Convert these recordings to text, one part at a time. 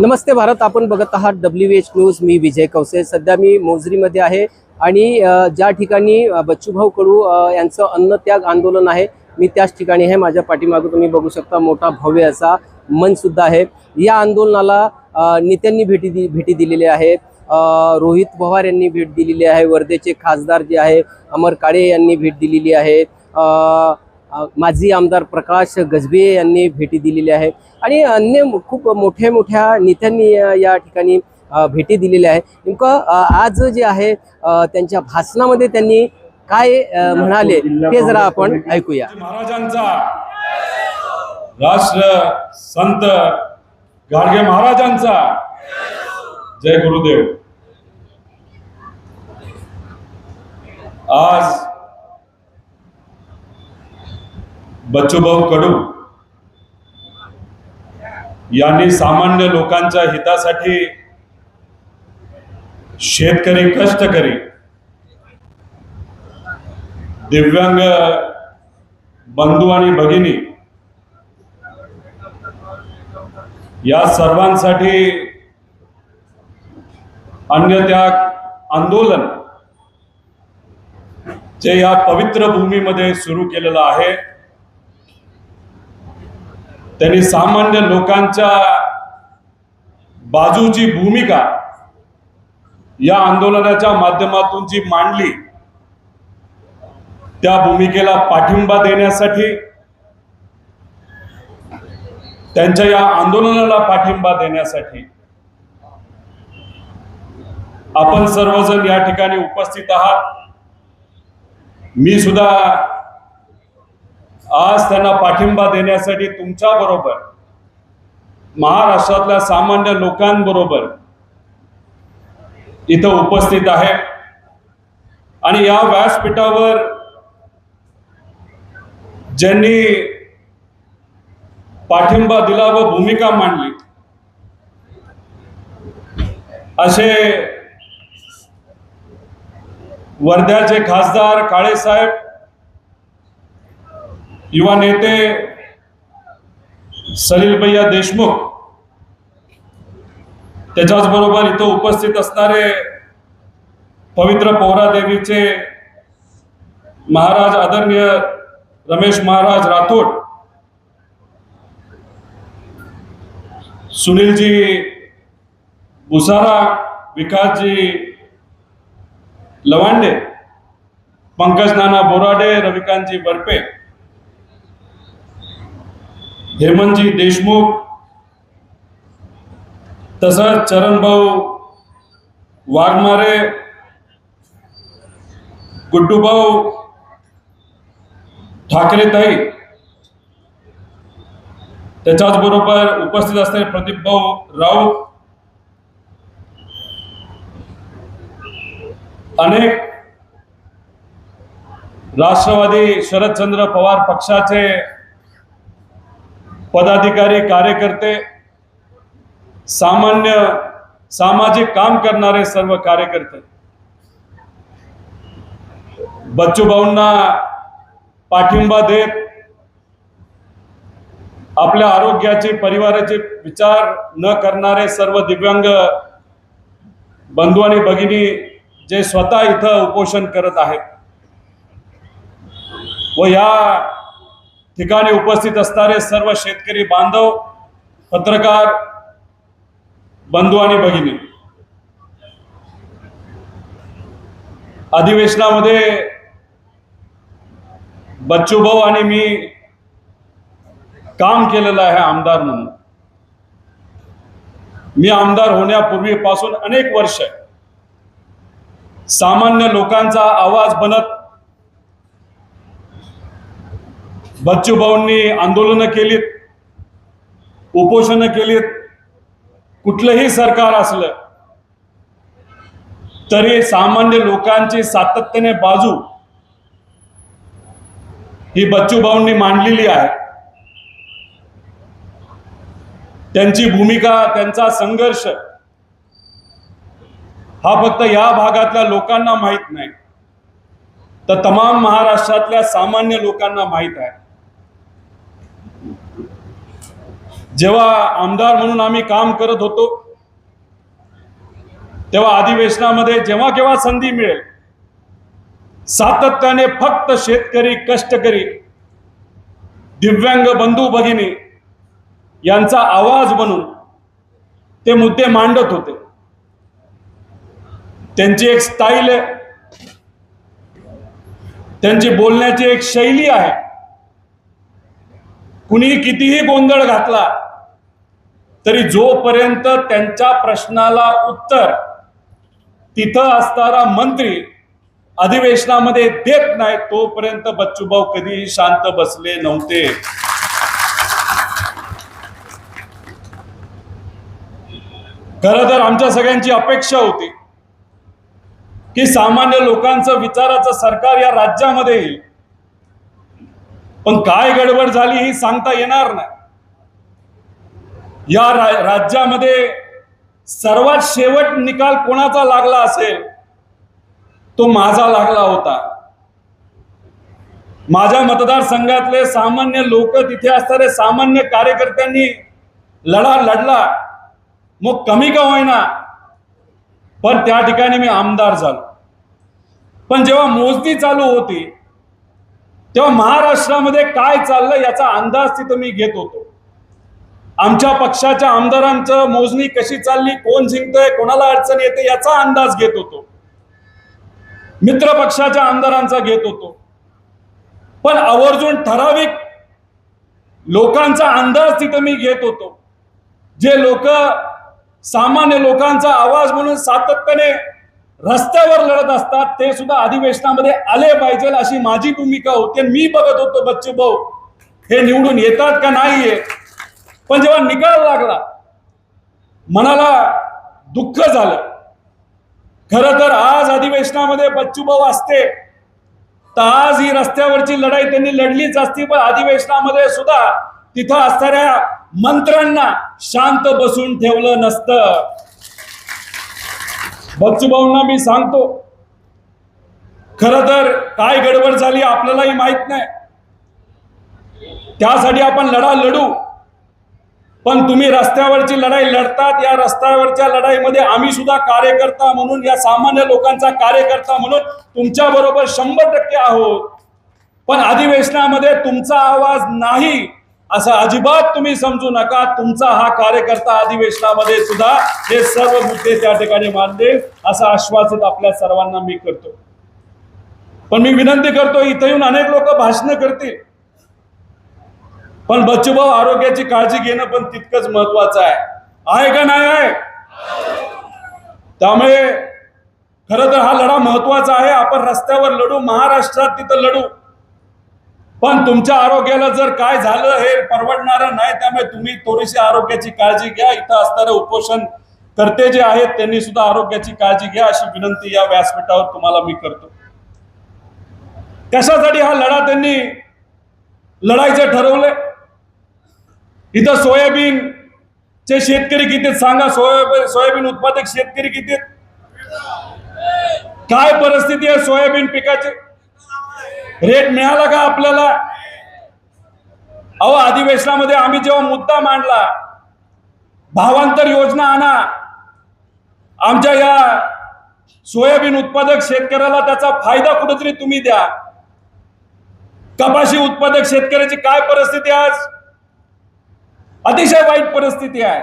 नमस्ते भारत आपण बघत आहात डब्ल्यू एच न्यूज मी विजय कवसे सध्या मी मोजरीमध्ये आहे आणि ज्या ठिकाणी बच्चूभाऊ कडू यांचं अन्नत्याग आंदोलन आहे मी त्याच ठिकाणी आहे. माझ्या पाठीमागं तुम्ही बघू शकता मोठा भव्य असा मनसुद्धा आहे. या आंदोलनाला नेत्यांनी भेटी दि भेटी दिलेली आहे. रोहित पवार यांनी भेट दिलेली आहे. वर्धेचे खासदार जे आहे अमर काळे यांनी भेट दिलेली आहे. माजी आमदार प्रकाश गजबे यांनी भेटी दिलेल्या आहे. आणि अन्य खूप मोठ्या मोठ्या नेत्यांनी या ठिकाणी भेटी दिलेल्या आहे नेमकं आज जे आहे त्यांच्या भाषणामध्ये त्यांनी काय म्हणाले ते जरा आपण ऐकूया. महाराजांचा राष्ट्र संत गाडगे महाराजांचा. जय गुरुदेव. आज बच्चूभाऊ कडू यांनी सामान्य लोकांच्या हितासाठी शेतकरी कष्टकरी दिव्यांग बंधू आणि भगिनी या सर्वांसाठी अन्नत्याग आंदोलन जे या पवित्र भूमीमध्ये सुरू केलेलं आहे. त्यांनी सामान्य लोकांच्या बाजूची भूमिका या आंदोलनाच्या माध्यमातून जी मांडली त्या भूमिकेला पाठिंबा देण्यासाठी त्यांच्या या आंदोलनाला पाठिंबा देण्यासाठी आपण सर्वजण या ठिकाणी उपस्थित आहात. मी सुद्धा आज त्यांना पाठिंबा देण्यासाठी तुमच्या बरोबर महाराष्ट्रातल्या सामान्य लोकांबरोबर इथं उपस्थित आहे. आणि या व्यासपीठावर ज्यांनी पाठिंबा दिला व भूमिका मांडली असे वर्ध्याचे खासदार काळेसाहेब युवा नेते सलील भैया देशमुख त्याच्याच बरोबर इथं उपस्थित असणारे पवित्र पोहरा देवीचे महाराज आदरणीय रमेश महाराज राठोड सुनीलजी भुसारा विकासजी लवांडे पंकज नाना बोराडे रविकांतजी बर्पे हेमंतजी देशमुख तसंच चरणभाऊ वाघमारे गुड्डूभाऊ ठाकरेताई. त्याच्याच बरोबर उपस्थित असणारे प्रदीप भाऊ राऊत. अनेक राष्ट्रवादी शरदचंद्र पवार पक्षाचे पदाधिकारी कार्यकर्ते सामान्य सामाजिक काम करणारे सर्व कार्यकर्ते. बच्चूभाऊंना पाठिंबा देत आपल्या आरोग्याचे परिवाराचे विचार न करणारे सर्व दिव्यांग बंधू आणि भगिनी जे स्वतः इथं उपोषण करत आहेत व या ठिकाणी उपस्थित असणारे सर्व शेतकरी बांधव पत्रकार बंधू आणि भगिनी. अधिवेशनामध्ये बच्चूभाऊ आणि मी काम केलेलं आहे आमदार म्हणून. मी आमदार होण्यापूर्वीपासून अनेक वर्ष सामान्य लोकांचा आवाज बनत बच्चूभाऊंनी आंदोलनं केलीत उपोषणं केलीत कुठलंही सरकार असलं तरी सामान्य लोकांची सातत्याने बाजू ही बच्चूभाऊंनी मांडलेली आहे. त्यांची भूमिका त्यांचा संघर्ष हा फक्त या भागातल्या लोकांना माहीत नाही. तर तमाम महाराष्ट्रातल्या सामान्य लोकांना माहीत आहे. जेव्हा आमदार म्हणून आम्ही काम करत होतो तेव्हा अधिवेशनामध्ये जेव्हा केव्हा संधी मिळेल सातत्याने फक्त शेतकरी कष्टकरी दिव्यांग बंधू भगिनी यांचा आवाज बनून ते मुद्दे मांडत होते. त्यांची एक स्टाईल आहे. त्यांची बोलण्याची एक शैली आहे. कुणी कितीही गोंधळ घातला तरी जोपर्यंत त्यांच्या प्रश्नाला उत्तर तिथं असणारा मंत्री अधिवेशनामध्ये देत नाही तोपर्यंत बच्चूभाऊ कधीही शांत बसले नव्हते. खरं तर आमच्या सगळ्यांची अपेक्षा होती की सामान्य लोकांचं विचाराचं सरकार या राज्यामध्ये येईल. पण काय गडबड झाली ही सांगता येणार नाही. या रा- राज्यामध्ये सर्वात शेवट निकाल कोणाचा लागला असेल? तो माझा लागला होता. माझ्या मतदारसंघातले सामान्य लोक तिथे असणारे सामान्य कार्यकर्त्यांनी लढा लढला. मग कमी का होईना? पण त्या ठिकाणी मी आमदार झालो. पण जेव्हा मोजणी चालू होती तेव्हा महाराष्ट्रामध्ये काय चाललं याचा अंदाज तिथं मी घेत होतो. आमच्या पक्षाच्या आमदारांचं मोजणी कशी चालली कोण जिंकतोय कोणाला अडचण येते याचा अंदाज घेत होतो. मित्र पक्षाच्या आमदारांचा घेत होतो. पण आवर्जून ठराविक लोकांचा अंदाज तिथं मी घेत होतो. जे लोक सामान्य लोकांचा आवाज म्हणून सातत्याने रस्त्यावर लढत असतात ते सुद्धा अधिवेशनामध्ये आले पाहिजे अशी माझी भूमिका होती. मी बघत होतो बच्चू भाऊ हे निवडून येतात का नाहीये? पण जेव्हा निकाल लागला मनाला दुःख झालं. खर तर आज अधिवेशनामध्ये बच्चूभाऊ असते तर आज ही रस्त्यावरची लढाई त्यांनी लढलीच असती पण अधिवेशनामध्ये सुद्धा तिथं असणाऱ्या मंत्र्यांना शांत बसून ठेवलं नसतं. बच्चूभाऊंना मी सांगतो खर तर काय गडबड झाली आपल्यालाही माहीत नाही. त्यासाठी आपण लढा लढू. पण तुम्ही रस्त्यावरची लढाई लढतात या रस्त्यावरच्या लढाईमध्ये आम्ही सुद्धा कार्यकर्ता म्हणून या सामान्य लोकांचा कार्यकर्ता म्हणून तुमच्या बरोबर शंभर टक्के आहोत. पण अधिवेशनामध्ये तुमचा आवाज नाही असं अजिबात तुम्ही समजू नका. तुमचा हा कार्यकर्ता अधिवेशनामध्ये सुद्धा हे सर्व मुद्दे त्या ठिकाणी मांडले असं आश्वासित आपल्या सर्वांना मी करतो. पण मी विनंती करतो इथं येऊन अनेक लोक भाषणं करतील. पण बच्चूभाऊ आरोग्याची काळजी घेणं पण तितकंच महत्वाचं आहे. आहे का नाही आहे? त्यामुळे खरं तर हा लढा महत्त्वाचा आहे. आपण रस्त्यावर लढू महाराष्ट्रात तिथं लढू. पण तुमच्या आरोग्याला जर काय झालं हे परवडणारं नाही त्यामुळे तुम्ही थोडीशी आरोग्याची काळजी घ्या. इथं असणारे उपोषण करते जे आहेत त्यांनी सुद्धा आरोग्याची काळजी घ्या अशी विनंती या व्यासपीठावर तुम्हाला मी करतो. कशासाठी हा लढा त्यांनी लढायचं ठरवलंय. इथं सोयाबीन चे शेतकरी किती सांगा सोयाबीन सोयाबीन उत्पादक शेतकरी किती काय परिस्थिती आहे सोयाबीन पिकाची? रेट मिळाला का आपल्याला? अहो अधिवेशनामध्ये आम्ही जेव्हा मुद्दा मांडला भावांतर योजना आणा. आमच्या या सोयाबीन उत्पादक शेतकऱ्याला त्याचा फायदा कुठेतरी तुम्ही द्या. कपाशी उत्पादक शेतकऱ्याची काय परिस्थिती आहे आज? अतिशय वाईट परिस्थिती आहे.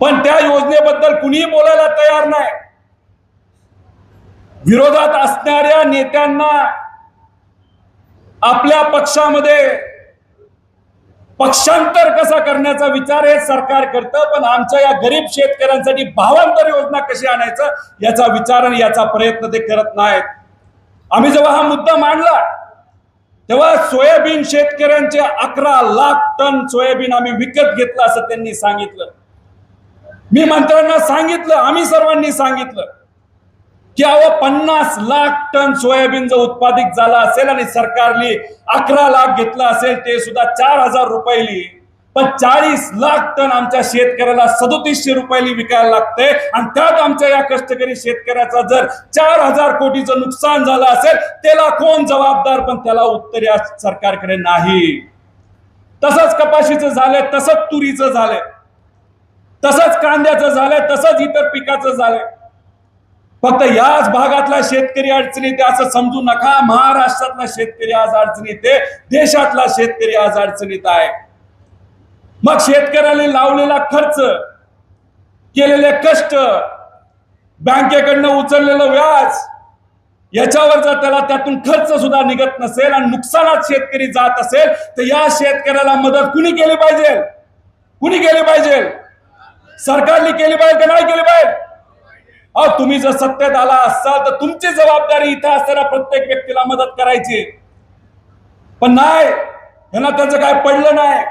पण त्या योजनेबद्दल कुणीही बोलायला तयार नाही. विरोधात असणाऱ्या नेत्यांना आपल्या पक्षामध्ये पक्षांतर कसा करण्याचा विचार हे सरकार करतं पण आमच्या या गरीब शेतकऱ्यांसाठी भावांतर योजना कशी आणायचं याचा विचार आणि याचा प्रयत्न ते करत नाहीत. आम्ही जेव्हा हा मुद्दा मांडला तेव्हा सोयाबीन शेतकऱ्यांचे अकरा लाख टन सोयाबीन आम्ही विकत घेतलं असं त्यांनी सांगितलं. मी मंत्र्यांना सांगितलं आम्ही सर्वांनी सांगितलं की अहो पन्नास लाख टन सोयाबीन जर उत्पादित झाला असेल आणि सरकारने अकरा लाख घेतलं असेल ते सुद्धा चार हजार रुपयाली पण चाळीस लाख टन आमच्या शेतकऱ्याला सदोतीसशे रुपयाली विकायला लागतंय. आणि त्यात आमच्या या कष्टकरी शेतकऱ्याचा जर चार हजार कोटीचं नुकसान झालं असेल त्याला कोण जबाबदार? पण त्याला उत्तर या सरकारकडे नाही. तसंच कपाशीचं झालंय तसंच तुरीचं झालंय. तसंच कांद्याचं झालंय तसंच इतर पिकाचं झालंय. फक्त याच भागातला शेतकरी अडचणीत आहे असं समजू नका. महाराष्ट्रातला शेतकरी आज अडचणीत आहे देशातला शेतकरी आज अडचणीत आहे. मग शेतकऱ्याने लावलेला खर्च केलेले कष्ट बँकेकडनं उचललेलं व्याज याच्यावर जर त्याला त्यातून खर्च सुद्धा निघत नसेल आणि नुकसानात शेतकरी जात असेल तर या शेतकऱ्याला मदत कुणी केली पाहिजे? कुणी केली पाहिजे? सरकारने केली पाहिजे का नाही केली पाहिजे? अहो तुम्ही जर सत्तेत आला असाल तर तुमची जबाबदारी इथे असताना प्रत्येक व्यक्तीला मदत करायची. पण नाही यांना त्याचं काय पडलं नाही.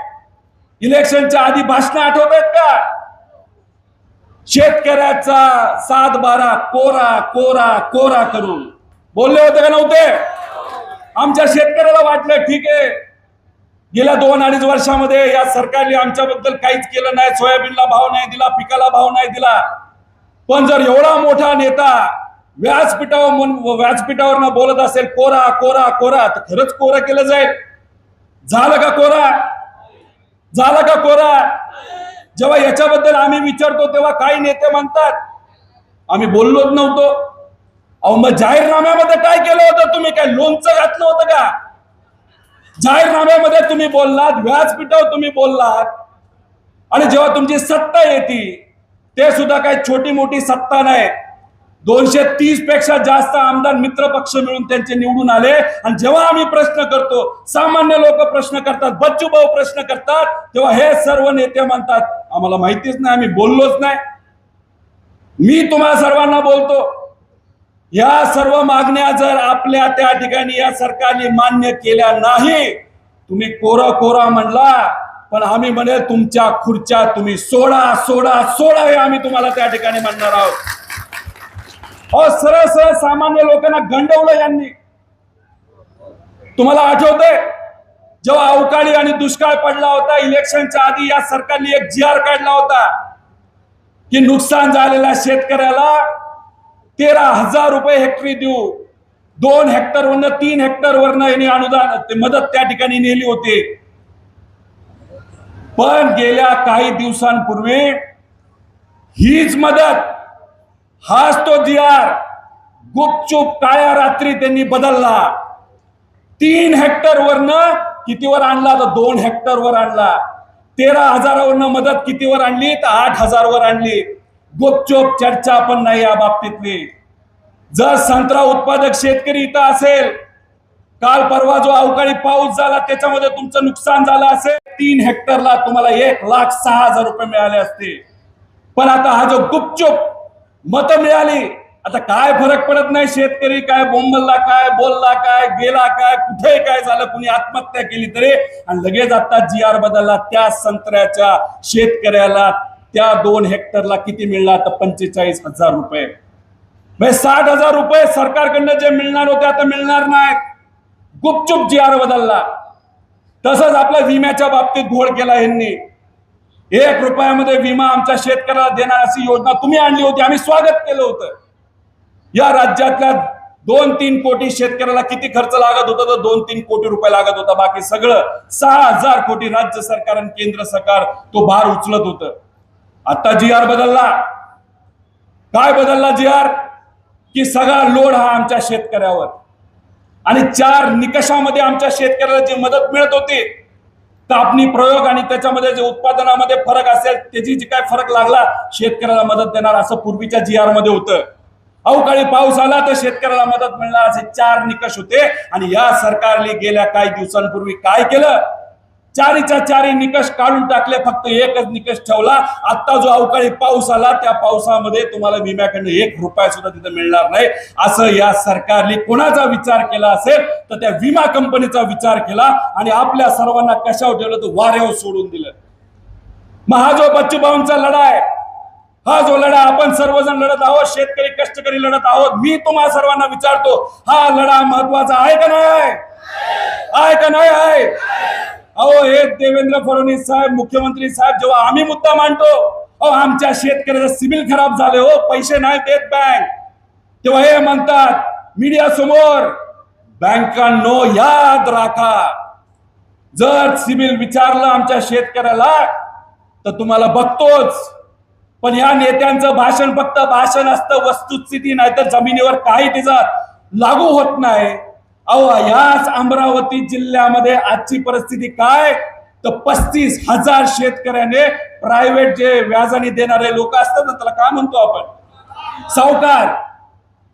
इलेक्शनच्या आधी भाषण आठवत आहेत का? शेतकऱ्याचा सात बारा कोरा कोरा कोरा करून. बोलले होते का नव्हते? आमच्या शेतकऱ्याला वाटलं ठीक आहे. गेल्या दोन अडीच वर्षामध्ये या सरकारने आमच्याबद्दल काहीच केलं नाही. सोयाबीनला भाव नाही दिला पिकाला भाव नाही दिला. पण जर एवढा मोठा नेता व्यासपीठावर व्यासपीठावर बोलत असेल कोरा कोरा कोरा तर खरंच कोरा केलं जाईल. झालं का कोरा? झालं का कोरा? जेव्हा याच्याबद्दल आम्ही विचारतो तेव्हा काही नेते म्हणतात आम्ही बोललोच नव्हतो. अहो मग जाहीरनाम्यामध्ये काय केलं होतं? तुम्ही काय लोणचं घातलं होतं का? जाहीरनाम्यामध्ये तुम्ही बोललात व्यासपीठावर तुम्ही बोललात. आणि जेव्हा तुमची सत्ता येते ते सुद्धा काही छोटी मोठी सत्ता नाही. दोनशे तीसपेक्षा जास्त आमदार मित्र पक्ष मिळून त्यांचे निवडून आले. आणि जेव्हा आम्ही प्रश्न करतो सामान्य लोक प्रश्न करतात बच्चू भाऊ प्रश्न करतात तेव्हा हे सर्व नेते म्हणतात आम्हाला माहितीच नाही आम्ही बोललोच नाही. मी तुम्हाला सर्वांना बोलतो या सर्व मागण्या जर आपल्या त्या ठिकाणी या सरकारने मान्य केल्या नाही तुम्ही कोरा कोरा म्हणला पण आम्ही म्हणेल तुमच्या खुर्च्या तुम्ही सोडा सोडा सोडा हे आम्ही तुम्हाला त्या ठिकाणी म्हणणार आहोत. अहो सरळ सरळ सामान्य लोकांना गंडवलं यांनी. तुम्हाला आठवतंय? जेव्हा अवकाळी आणि दुष्काळ पडला होता इलेक्शनच्या आधी या सरकारने एक जी आर काढला होता की नुकसान झालेल्या शेतकऱ्याला तेरा हजार रुपये हेक्टरी देऊ. दोन हेक्टर वरनं तीन हेक्टर वरनं यांनी अनुदान ते मदत त्या ठिकाणी नेली होती. पण गेल्या काही दिवसांपूर्वी हीच मदत हाच तो दियार गुपचूप काळ्या रात्री त्यांनी बदलला. तीन हेक्टर वरनं कितीवर आणला तर दोन हेक्टर वर आणला. तेरा हजारावरनं मदत कितीवर आणली तर आठ हजार वर आणली. गुपचूप चर्चा पण नाही या बाबतीतली. जर संत्रा उत्पादक शेतकरी इथं असेल काल परवा जो अवकाळी पाऊस झाला त्याच्यामध्ये तुमचं नुकसान झालं असेल तीन हेक्टरला तुम्हाला एक लाख सहा हजार रुपये मिळाले असते पण आता हा जो गुपचूप मतं मिळाली. आता काय फरक पडत नाही शेतकरी काय बोंबलला काय बोलला काय गेला काय कुठे काय झालं कुणी आत्महत्या केली तरी. आणि लगेच आता जी आर बदलला त्या संत्र्याच्या शेतकऱ्याला त्या दोन हेक्टरला किती मिळला? तर पंचेचाळीस हजार रुपये. म्हणजे साठ हजार रुपये सरकारकडनं जे मिळणार होते आता मिळणार नाहीत. गुपचूप जी आर बदलला. तसंच आपल्या विम्याच्या बाबतीत घोळ केला यांनी. एक रुपयामध्ये विमा आमच्या शेतकऱ्याला देणार अशी योजना तुम्ही आणली होती आम्ही स्वागत केलं होतं. या राज्यातल्या दोन तीन कोटी शेतकऱ्याला किती खर्च लागत होता तर दोन तीन कोटी रुपये लागत होता. बाकी सगळं सहा हजार कोटी राज्य सरकार आणि केंद्र सरकार तो भार उचलत होत. आता जी आर बदलला. काय बदलला जी आर की सगळा लोड हा आमच्या शेतकऱ्यावर. आणि चार निकषामध्ये आमच्या शेतकऱ्याला जी मदत मिळत होती कापणी प्रयोग आणि त्याच्यामध्ये जे उत्पादनामध्ये फरक असेल त्याची जी काय फरक लागला शेतकऱ्याला मदत देणार असं पूर्वीच्या जी आरमध्ये होतं. अवकाळी पाऊस आला तर शेतकऱ्याला मदत मिळणार असे चार निकष होते. आणि या सरकारने गेल्या काही दिवसांपूर्वी काय केलं? चारीच्या चारी निकष काढून टाकले फक्त एकच निकष ठेवला. आता जो अवकाळी पाऊस आला त्या पावसामध्ये तुम्हाला विम्याकडनं एक रुपया सुद्धा तिथे मिळणार नाही. असं या सरकारने कोणाचा विचार केला असेल तर त्या विमा कंपनीचा विचार केला आणि आपल्या सर्वांना कशावर ठेवलं तर वाऱ्यावर सोडून दिलं. मग हा जो बच्चूभाऊंचा लढा आहे हा जो लढा आपण सर्वजण लढत आहोत शेतकरी कष्टकरी लढत आहोत मी तुम्हाला सर्वांना विचारतो हा लढा महत्त्वाचा आहे का नाही? आहे का नाही? आहे. अहो हे देवेंद्र फडणवीस साहेब मुख्यमंत्री साहेब जेव्हा आम्ही मुद्दा मांडतो अहो आमच्या शेतकऱ्याचं सिबिल खराब झाले हो पैसे नाही देत बँक तेव्हा हे म्हणतात मीडिया समोर बँकांनो याद राखा. जर सिबिल विचारलं आमच्या शेतकऱ्याला तर तुम्हाला बघतोच. पण या नेत्यांचं भाषण फक्त भाषण असतं वस्तुस्थिती नाही तर जमिनीवर काही तिचा लागू होत नाही. अहो याच अमरावती जिल्ह्यामध्ये आजची परिस्थिती काय? तर पस्तीस हजार शेतकऱ्याने प्रायव्हेट जे व्याजाने देणारे लोक असतात ना त्याला काय म्हणतो आपण? सावकार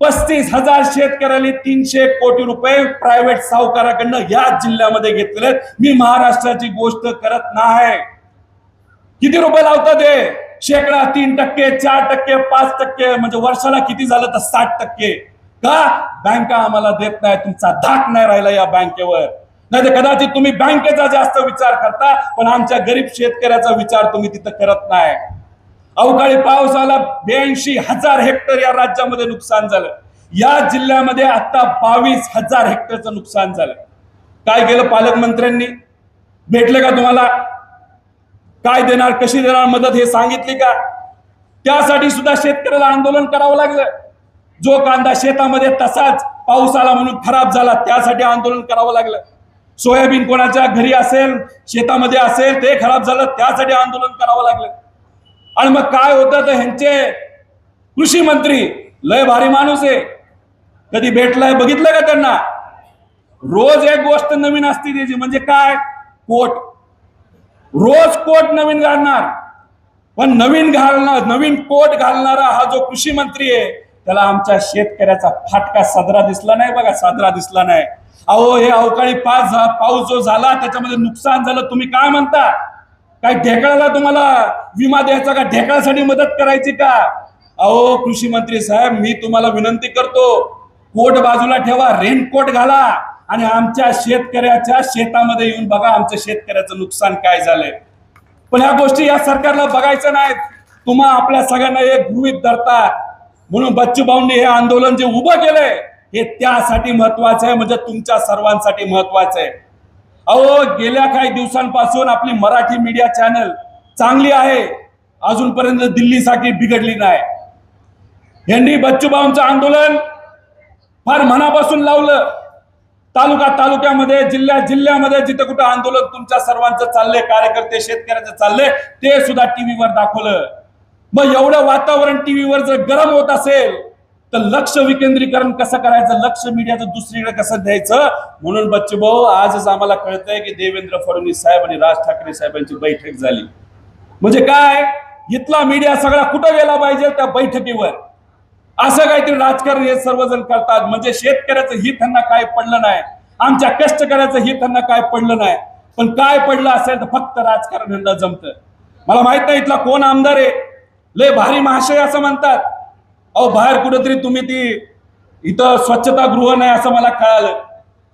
पस्तीस हजार शेतकऱ्याने तीनशे कोटी रुपये प्रायव्हेट सावकाराकडनं या जिल्ह्यामध्ये घेतलेले मी महाराष्ट्राची गोष्ट करत नाही. किती रुपये लावतात ते शेकडा तीन टक्के चार टक्के पाच टक्के म्हणजे वर्षाला किती झालं तर साठ टक्के? का? बँका आम्हाला देत नाही तुमचा धाक नाही राहिला या बँकेवर. नाही तर कदाचित तुम्ही बँकेचा जास्त विचार करता पण आमच्या गरीब शेतकऱ्याचा विचार तुम्ही तिथं करत नाही. अवकाळी पावसाला ब्याऐंशी हजार हेक्टर या राज्यामध्ये नुकसान झालं. या जिल्ह्यामध्ये आता बावीस हजार हेक्टरचं नुकसान झालं. काय केलं पालकमंत्र्यांनी? भेटले का तुम्हाला? काय देणार कशी देणार मदत हे सांगितली का? त्यासाठी सुद्धा शेतकऱ्याला आंदोलन करावं लागलं. जो कांदा शेतामध्ये तसाच पाऊस आला म्हणून खराब झाला त्यासाठी आंदोलन करावं लागलं. सोयाबीन कोणाच्या घरी असेल शेतामध्ये असेल ते खराब झालं त्यासाठी आंदोलन करावं लागलं. आणि मग काय होतं तर ह्यांचे कृषी मंत्री लय भारी माणूस आहे. कधी भेटलाय बघितलं का त्यांना? रोज एक गोष्ट नवीन असते त्याची म्हणजे काय? कोट. रोज कोट नवीन घालणार. पण नवीन घालणार नवीन कोट घालणारा हा जो कृषी मंत्री आहे त्याला आमच्या शेतकऱ्याचा फाटका साजरा दिसला नाही बघा साजरा दिसला नाही. अहो हे अवकाळी पाच पाऊस जो झाला त्याच्यामध्ये नुकसान झालं तुम्ही काय म्हणता? काय ढेकळाला तुम्हाला विमा द्यायचा का? ढेकळासाठी मदत करायची का? अहो कृषी मंत्री साहेब मी तुम्हाला विनंती करतो कोट बाजूला ठेवा रेनकोट घाला आणि आमच्या शेतकऱ्याच्या शेतामध्ये येऊन बघा आमच्या शेतकऱ्याचं नुकसान काय झालंय. पण ह्या गोष्टी या सरकारला बघायचं नाहीत. तुम्हा आपल्या सगळ्यांना एक गृहित धरतात. म्हणून बच्चू भाऊंनी हे आंदोलन जे उभं केलंय हे त्यासाठी महत्वाचं आहे म्हणजे तुमच्या सर्वांसाठी महत्वाचं आहे. अहो गेल्या काही दिवसांपासून आपली मराठी मीडिया चॅनल चांगली आहे अजूनपर्यंत दिल्लीसाठी बिघडली नाही. यांनी बच्चूभाऊंचं आंदोलन फार मनापासून लावलं. तालुका तालुक्यामध्ये जिल्ह्या जिल्ह्यामध्ये जिथं कुठं आंदोलन तुमच्या सर्वांचं चाललंय कार्यकर्ते शेतकऱ्याचं चाललंय ते सुद्धा टीव्हीवर दाखवलं. मग एवढं वातावरण टीव्हीवर जर गरम होत असेल तर लक्ष विकेंद्रीकरण कसं करायचं? लक्ष मीडियाचं दुसरीकडे कसं द्यायचं? म्हणून बच्चू भाऊ आजच आम्हाला कळतंय की देवेंद्र फडणवीस साहेब आणि राज ठाकरे साहेबांची बैठक झाली. म्हणजे काय? इथला मीडिया सगळा कुठं गेला पाहिजे त्या बैठकीवर? असं काहीतरी राजकारण हे सर्वजण करतात. म्हणजे शेतकऱ्याचं हित त्यांना काय पडलं नाही? आमच्या कष्टकऱ्याचं हित त्यांना काय पडलं नाही? पण काय पडलं असेल तर फक्त राजकारण यांना जमतं. मला माहीत नाही इथला कोण आमदार आहे. लय भारी महाशय असं म्हणतात. अहो बाहेर कुठेतरी तुम्ही ती इथं स्वच्छता गृह नाही असं मला कळालं.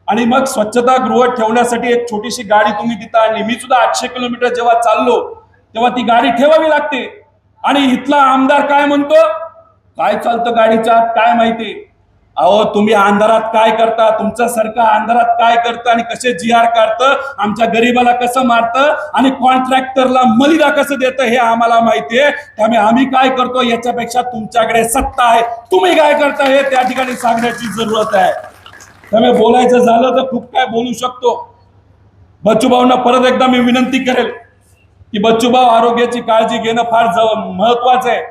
आणि मग स्वच्छता गृह ठेवण्यासाठी एक छोटीशी गाडी तुम्ही तिथं आणली मी सुद्धा आठशे किलोमीटर जेव्हा चाललो तेव्हा ती गाडी ठेवावी लागते. आणि इथला आमदार काय म्हणतो? काय चालतं गाडीच्या आत? काय माहिती? अहो तुम्ही अंधारात काय करता? तुमचं सरकार अंधारात काय करतं आणि कसे जी आर काढतं? आमच्या गरीबाला कसं मारतं? आणि कॉन्ट्रॅक्टरला मलिदा कसं देतं हे आम्हाला माहितीये त्यामुळे आम्ही काय करतो? याच्यापेक्षा तुमच्याकडे सत्ता आहे. तुम्ही काय करता हे त्या ठिकाणी सांगण्याची जरूरत आहे. त्यामुळे बोलायचं झालं तर खूप काय बोलू शकतो. बच्चूभाऊंना परत एकदा मी विनंती करेल की बच्चूभाऊ आरोग्याची काळजी घेणं फार महत्वाचं आहे.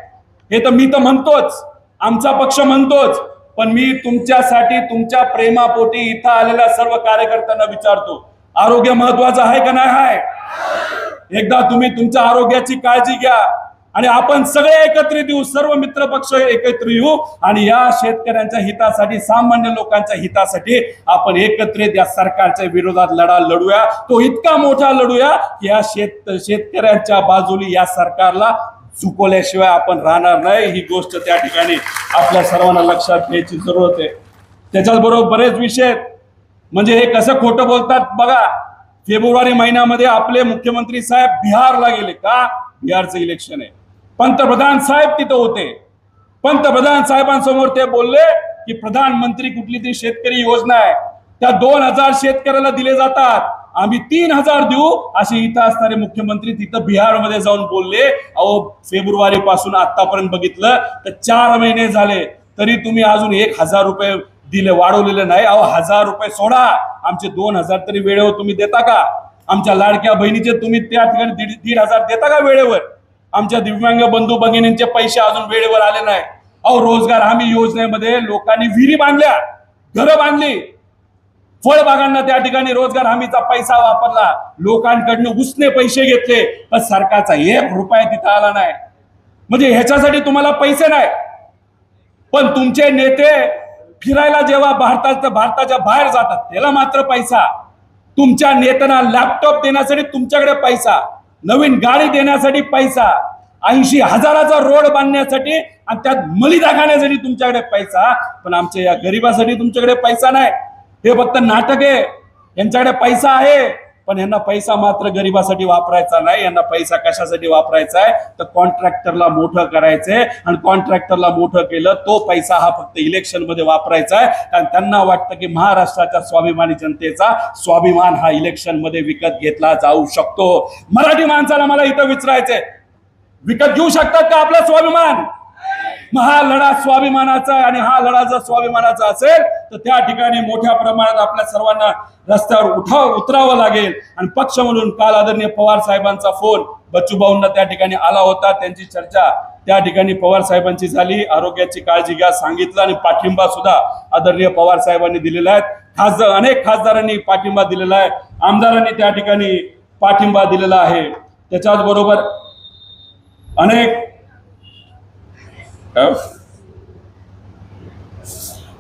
हे तर मी तर म्हणतोच. आमचा पक्ष म्हणतोच. पण मी तुमच्यासाठी तुमच्या प्रेमापोटी इथं आलेल्या सर्व कार्यकर्त्यांना विचारतो आरोग्य महत्वाचं आहे का नाही आहे? एकदा तुम्ही तुमच्या आरोग्याची काळजी घ्या आणि आपण सगळे एकत्रित येऊ सर्व मित्र पक्ष एकत्र येऊ आणि या शेतकऱ्यांच्या हितासाठी सामान्य लोकांच्या हितासाठी आपण एकत्रित या सरकारच्या विरोधात लढा लढूया. तो इतका मोठा लढूया की या शेत शेतकऱ्यांच्या बाजूली या सरकारला चुकवल्याशिवाय आपण राहणार नाही. ही गोष्ट त्या ठिकाणी आपल्या सर्वांना लक्षात घ्यायची जरूरत आहे. त्याच्याच बरोबर बरेच विषय आहेत. म्हणजे हे कसं खोटं बोलतात बघा. फेब्रुवारी महिन्यामध्ये आपले मुख्यमंत्री साहेब बिहारला गेले का? बिहारचं इलेक्शन आहे. पंतप्रधान साहेब तिथं होते. पंतप्रधान साहेबांसमोर ते बोलले की प्रधानमंत्री कुठली तरी शेतकरी योजना आहे. त्या दोन हजार शेतकऱ्याला दिले जातात. आम्ही तीन हजार देऊ असे इथं असणारे मुख्यमंत्री तिथं बिहारमध्ये जाऊन बोलले अहो फेब्रुवारी पासून आतापर्यंत बघितलं तर चार महिने झाले तरी तुम्ही अजून एक हजार रुपये दिले वाढवलेले नाही. अहो हजार रुपये सोडा. आमचे दोन हजार तरी वेळेवर तुम्ही देता का? आमच्या लाडक्या बहिणीचे तुम्ही त्या ठिकाणी दीड दीड हजार देता का वेळेवर? आमच्या दिव्यांग बंधू भगिनींचे पैसे अजून वेळेवर आले नाही. अहो रोजगार हमी योजनेमध्ये लोकांनी विहिरी बांधल्या घरं बांधली. फळबागांना त्या ठिकाणी रोजगार हमीचा पैसा वापरला. लोकांकडनं उसने पैसे घेतले पण सरकारचा एक रुपया तिथं आला नाही. म्हणजे ह्याच्यासाठी तुम्हाला पैसे नाही. पण तुमचे नेते फिरायला जेव्हा भारतात भारताच्या बाहेर जातात त्याला मात्र पैसा. तुमच्या नेत्यांना लॅपटॉप देण्यासाठी तुमच्याकडे पैसा. नवीन गाडी देण्यासाठी पैसा. ऐंशी हजाराचा रोड बांधण्यासाठी आणि त्यात मलिदा खाण्यासाठी तुमच्याकडे पैसा. पण आमच्या या गरिबासाठी तुमच्याकडे पैसा नाही. हे फक्त नाटक आहे. यांच्याकडे पैसा आहे. पण यांना पैसा मात्र गरिबासाठी वापरायचा नाही. यांना पैसा कशासाठी वापरायचा आहे? तर कॉन्ट्रॅक्टरला मोठं करायचंय आणि कॉन्ट्रॅक्टरला मोठं केलं तो पैसा हा फक्त इलेक्शनमध्ये वापरायचा आहे. कारण त्यांना वाटतं की महाराष्ट्राच्या स्वाभिमानी जनतेचा स्वाभिमान हा इलेक्शनमध्ये विकत घेतला जाऊ शकतो. मराठी माणसाला मला इथं विचारायचंय. विकत घेऊ शकतात का आपला स्वाभिमान? मग हा लढा स्वाभिमानाचा आहे आणि हा लढा जर स्वाभिमानाचा असेल तर त्या ठिकाणी मोठ्या प्रमाणात आपल्या सर्वांना रस्त्यावर उठाव उतरावं लागेल. आणि पक्ष म्हणून काल आदरणीय पवार साहेबांचा फोन बच्चू भाऊंना त्या ठिकाणी आला होता. त्यांची चर्चा त्या ठिकाणी पवार साहेबांची झाली. आरोग्याची काळजी घ्या सांगितलं आणि पाठिंबा सुद्धा आदरणीय पवार साहेबांनी दिलेला आहे. खासदार अनेक खासदारांनी पाठिंबा दिलेला आहे. आमदारांनी त्या ठिकाणी पाठिंबा दिलेला आहे. त्याच्याच बरोबर अनेक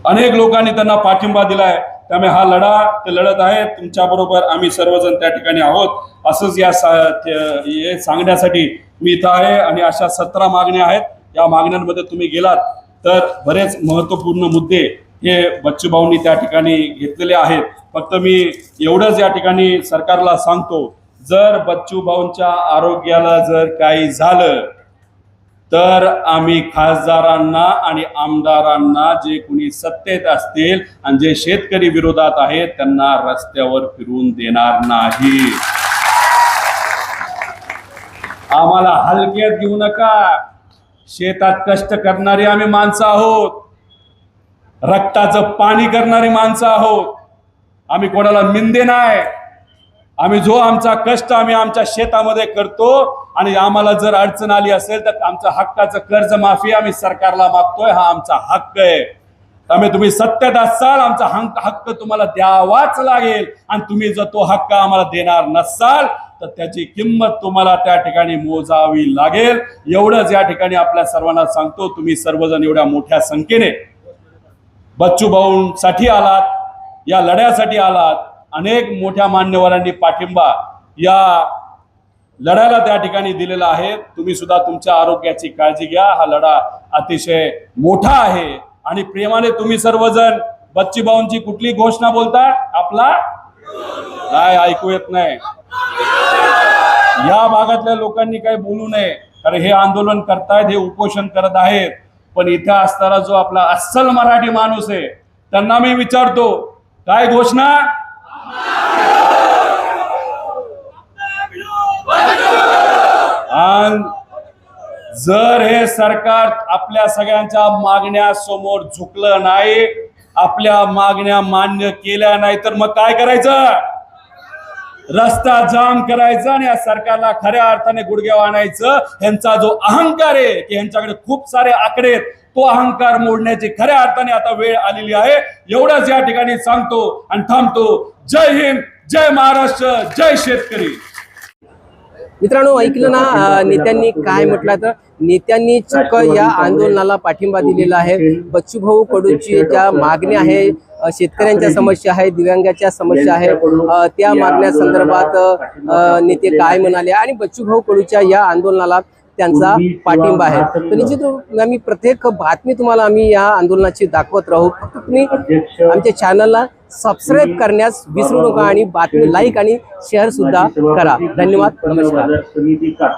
अनेक लोकांनी त्यांना पाठिंबा दिलाय. त्यामुळे हा लढा ते लढत आहे तुमच्या बरोबर आम्ही सर्वजण त्या ठिकाणी आहोत. असंच या सा- हे सांगण्यासाठी मी इथं आहे आणि अशा सतरा मागण्या आहेत. या मागण्यांमध्ये तुम्ही गेलात तर बरेच महत्त्वपूर्ण मुद्दे हे बच्चूभाऊंनी त्या ठिकाणी घेतलेले आहेत. फक्त मी एवढंच या ठिकाणी सरकारला सांगतो जर बच्चूभाऊंच्या आरोग्याला जर काही झालं तर आम्ही खासदारांना आणि आमदारांना जे कुणी सत्तेत असतील आणि जे शेतकरी विरोधात आहेत त्यांना रस्त्यावर फिरून देणार नाही. आम्हाला हलक्यात घेऊ नका. शेतात कष्ट करणारी आम्ही माणसं आहोत. रक्ताचं पाणी करणारी माणसं आहोत. आम्ही कोणाला मिंदे नाही. आम्ही जो आमचा कष्ट आम्ही आमच्या शेतामध्ये करतो आणि आम्हाला जर अडचण आली असेल तर आमचं हक्काचं कर्ज माफी आम्ही सरकारला मागतोय हा आमचा हक्क आहे. त्यामुळे तुम्ही सत्तेत असाल आमचा हंक हक्क तुम्हाला द्यावाच लागेल. आणि तुम्ही जर तो हक्क आम्हाला देणार नसाल तर त्याची किंमत तुम्हाला त्या ठिकाणी मोजावी लागेल. एवढंच या ठिकाणी आपल्या सर्वांना सांगतो तुम्ही सर्वजण एवढ्या मोठ्या संख्येने बच्चू भाऊंसाठी आलात या लढ्यासाठी आलात. अनेक मोठ्या मान्यवरांनी पाठिंबा या लढ्याला त्या ठिकाणी दिलेला आहे. तुम्ही सुद्धा तुमच्या आरोग्याची काळजी घ्या. हा लढा अतिशय मोठा आहे. आणि प्रेमाने तुम्ही सर्वजण बच्ची भाऊंची कुठली घोषणा बोलता आपला? काय ऐकू येत नाही. या भागातल्या लोकांनी काही बोलू नये. कारण हे आंदोलन करतायत हे उपोषण करत आहेत. पण इथे असणारा जो आपला अस्सल मराठी माणूस आहे त्यांना मी विचारतो काय घोषणा? आणि जर हे सरकार आपल्या सगळ्यांच्या मागण्या समोर झुकलं नाही आपल्या मागण्या मान्य केल्या नाही तर मग काय करायचं? रस्ता जाम करायचा आणि या सरकारला खऱ्या अर्थाने गुडघ्या आणायचं. यांचा जो अहंकार आहे की यांच्याकडे खूप सारे आकडे आहेत तो अहंकार मोडण्याची खऱ्या अर्थाने आता वेळ आलेली आहे. एवढंच या ठिकाणी सांगतो आणि थांबतो. जय हिंद जय महाराष्ट्र जय शेतकरी. मित्रांनो ऐकलं ना नेत्यांनी काय म्हटलं तर नेत्यांनी चक्क या आंदोलनाला पाठिंबा दिलेला आहे. बच्चूभाऊ कडूची ज्या मागण्या आहे शेतकऱ्यांच्या समस्या आहे दिव्यांगाच्या समस्या आहे त्या मागण्या संदर्भात नेते काय म्हणाले? आणि बच्चूभाऊ कडूच्या या आंदोलनाला त्यांचा पाठिंबा आहे. तर निश्चित आम्ही प्रत्येक बातमी तुम्हाला आम्ही या आंदोलनाची दाखवत राहू. फक्त तुम्ही आमच्या चॅनलला सबस्क्राईब करण्यास विसरू नका आणि बातमी लाईक आणि शेअर सुद्धा करा. धन्यवाद. नमस्कार.